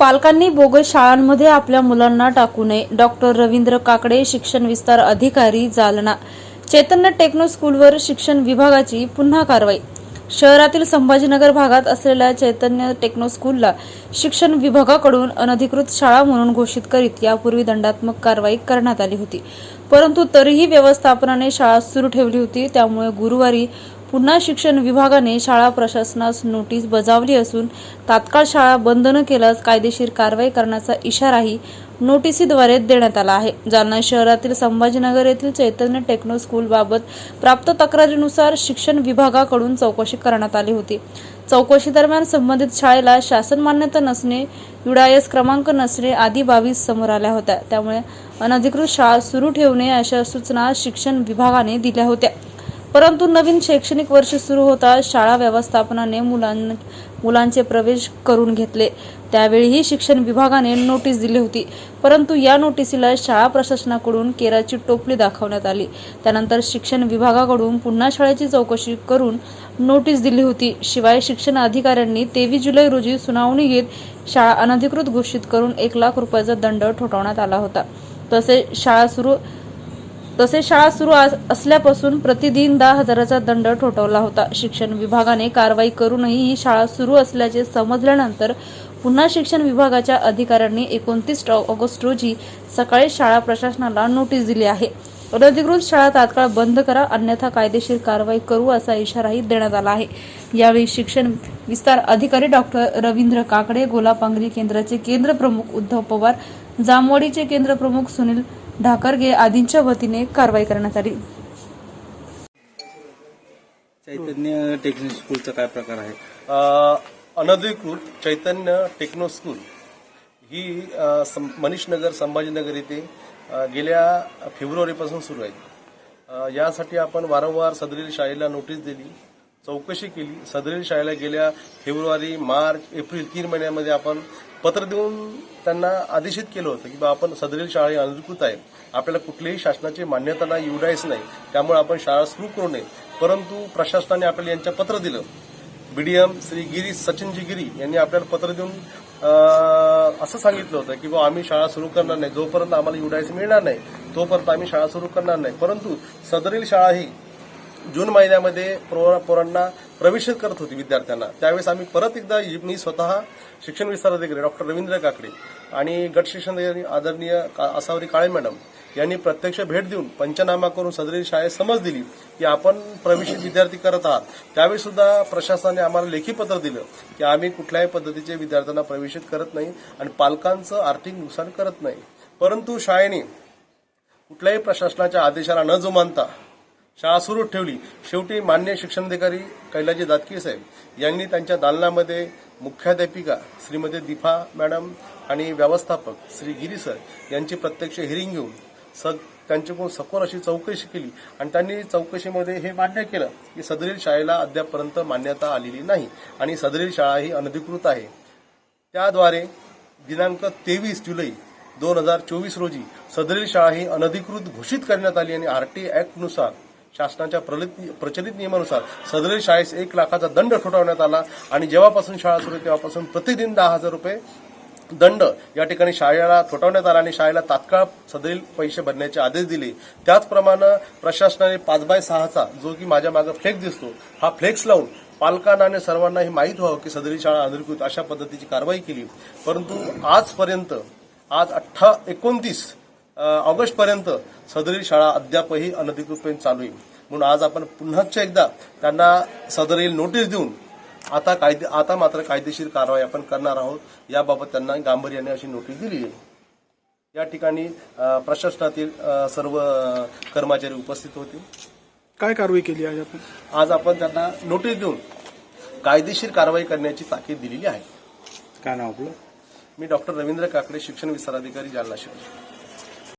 पालकांनी बोगस शाळांमध्ये आपल्या मुलांना टाकू नये. डॉक्टर रवींद्र काकडे शिक्षण विस्तार अधिकारी जालना. चैतन्य टेक्नो स्कूलवर शिक्षण विभागाची पुन्हा कारवाई. शहरातील संभाजीनगर भागात असलेल्या चैतन्य टेक्नो स्कूलला शिक्षण विभागाकडून अनधिकृत शाळा म्हणून घोषित करीत यापूर्वी दंडात्मक कारवाई करण्यात आली होती. परंतु तरीही व्यवस्थापनाने शाळा सुरू ठेवली होती. त्यामुळे गुरुवारी पुन्हा शिक्षण विभागाने शाळा प्रशासनास नोटीस बजावली असून तात्काळ शाळा बंद न केल्यास कायदेशीर कारवाई करण्याचा इशाराही नोटिसीद्वारे देण्यात आला आहे. जालना शहरातील संभाजीनगर येथील चैतन्य टेक्नो स्कूल बाबत प्राप्त तक्रारीनुसार शिक्षण विभागाकडून चौकशी करण्यात आली होती. चौकशी दरम्यान संबंधित शाळेला शासन मान्यता नसणे युडायस क्रमांक नसणे आदी बाबी समोर आल्या होत्या. त्यामुळे अनधिकृत शाळा सुरू ठेवणे अशा सूचना शिक्षण विभागाने दिल्या होत्या. परंतु नवीन शैक्षणिक वर्ष सुरू होता शाळा व्यवस्थापनाने मुलां मुलांचे प्रवेश करून घेतले. त्यावेळीही शिक्षण विभागाने नोटीस दिली होती. परंतु या नोटिसीला शाळा प्रशासनाकडून केराची टोपली दाखवण्यात आली. त्यानंतर शिक्षण विभागाकडून पुन्हा शाळेची चौकशी करून नोटीस दिली होती. शिवाय शिक्षण अधिकाऱ्यांनी तेवीस जुलै रोजी सुनावणी घेत शाळा अनधिकृत घोषित करून एक लाख रुपयाचा दंड ठोठावण्यात आला होता. तसेच शाळा सुरू तसेच शाळा सुरू असल्यापासून प्रतिदिन दहा हजाराचा दंड ठोठावला होता. शिक्षण विभागाने कारवाई करूनही ही शाळा सुरू असल्याचे समजल्यानंतर पुन्हा शिक्षण विभागाच्या अधिकाऱ्यांनी एकोणतीस ऑगस्ट रोजी सकाळी शाळा प्रशासनाला नोटीस दिली आहे. अनधिकृत शाळा तात्काळ बंद करा अन्यथा कायदेशीर कारवाई करू असा इशाराही देण्यात आला आहे. यावेळी शिक्षण विस्तार अधिकारी डॉक्टर रवींद्र काकडे गोलापांगरी केंद्राचे केंद्र प्रमुख उद्धव पवार जामवाडीचे केंद्र प्रमुख सुनील ढाकरगे आदींच्या वतीने कारवाई करण्यात आली. चैतन्य टेक्नो स्कूलचा काय प्रकार आहे? अनधिकृत चैतन्य टेक्नो स्कूल ही मनीषनगर संभाजीनगर येथे गेल्या फेब्रुवारीपासून सुरू आहे. यासाठी आपण वारंवार सदरील शाळेला नोटीस दिली चौकशी केली. सदरील शाळेला गेल्या फेब्रुवारी मार्च एप्रिल तीन महिन्यामध्ये आपण पत्र देऊन त्यांना आदेशित केलं होतं की बा आपण सदरील शाळा ही अनधिकृत आहे. आपल्याला कुठलीही शासनाची मान्यता नाही युडायस नाही. त्यामुळे आपण शाळा सुरू करू नये. परंतु प्रशासनाने आपल्याला यांच्या पत्र दिलं. बीडीएम श्री गिरी सचिनजी गिरी यांनी आपल्याला पत्र देऊन असं सांगितलं होतं की बा आम्ही शाळा सुरू करणार नाही. जोपर्यंत आम्हाला युडायस मिळणार नाही तोपर्यंत आम्ही शाळा सुरू करणार नाही. परंतु सदरील शाळा ही जून महिन्यामध्ये पोरांना प्रवेशित करत होती विद्यार्थ्यांना. त्यावेळेस आम्ही परत एकदा मी स्वतः शिक्षण विस्तार अधिकारी डॉक्टर रवींद्र काकडे आणि गट शिक्षण आदरणीय का- आसावरी काळे मॅडम यांनी प्रत्यक्ष भेट देऊन पंचनामा करून सदरी शाळेत समज दिली की आपण प्रवेशित विद्यार्थी करत आहात. त्यावेळी सुद्धा प्रशासनाने आम्हाला लेखी पत्र दिलं की आम्ही कुठल्याही पद्धतीचे विद्यार्थ्यांना प्रवेशित करत नाही आणि पालकांचं आर्थिक नुकसान करत नाही. परंतु शाळेने कुठल्याही प्रशासनाच्या आदेशाला न जुमानता शाळा सुरू ठेवली. शेवटी मान्य शिक्षणाधिकारी कैलाजी दातकी साहेब यांनी त्यांच्या दालनामध्ये मुख्याध्यापिका श्रीमती दीपा मॅडम आणि व्यवस्थापक श्री गिरी सर यांची प्रत्यक्ष हिरिंग घेऊन स त्यांच्याकडून सखोल अशी चौकशी केली आणि त्यांनी चौकशीमध्ये हे मान्य केलं की सदरील शाळेला अद्यापपर्यंत मान्यता आलेली नाही आणि सदरील शाळा ही अनधिकृत आहे. त्याद्वारे दिनांक तेवीस जुलै दोन हजार चोवीस रोजी सदरील शाळा ही अनधिकृत घोषित करण्यात आली आणि आरटी ॲक्टनुसार शासनाच्या प्रलित- प्रचलित नियमानुसार सदर शाळेस एक लाखाचा दंड ठोठावण्यात आला आणि जेव्हापासून शाळा सुरू तेव्हापासून प्रतिदिन दहा हजार रुपये दंड या ठिकाणी शाळेला ठोठावण्यात आला आणि शाळेला तात्काळ सदरील पैसे भरण्याचे आदेश दिले. त्याचप्रमाणे प्रशासनाने पाच बाय सहाचा जो की माझ्या मागे फ्लेक्स दिसतो हा फ्लेक्स लावून पालकांना आणि सर्वांना हे माहीत व्हावं की सदरी शाळा अनधिकृत अशा पद्धतीची कारवाई केली. परंतु आजपर्यंत आज अठ्ठा एकोणतीस ऑगस्ट पर्यंत सदरील शाळा अद्यापही अनधिकृतपणे चालू आहे. म्हणून आज आपण पुन्हाच एकदा त्यांना सदरील नोटीस देऊन आता कायदे आता मात्र कायदेशीर कारवाई आपण करणार आहोत. याबाबत त्यांना गांभीर्याने अशी नोटीस दिली आहे. या ठिकाणी प्रशासनातील सर्व कर्मचारी उपस्थित होते. काय कारवाई केली आज आपण? आज आपण त्यांना नोटीस देऊन कायदेशीर कारवाई करण्याची ताकीद दिलेली आहे. काय नाव आपलं? मी डॉक्टर रवींद्र काकडे शिक्षण विस्तार अधिकारी जालना शहर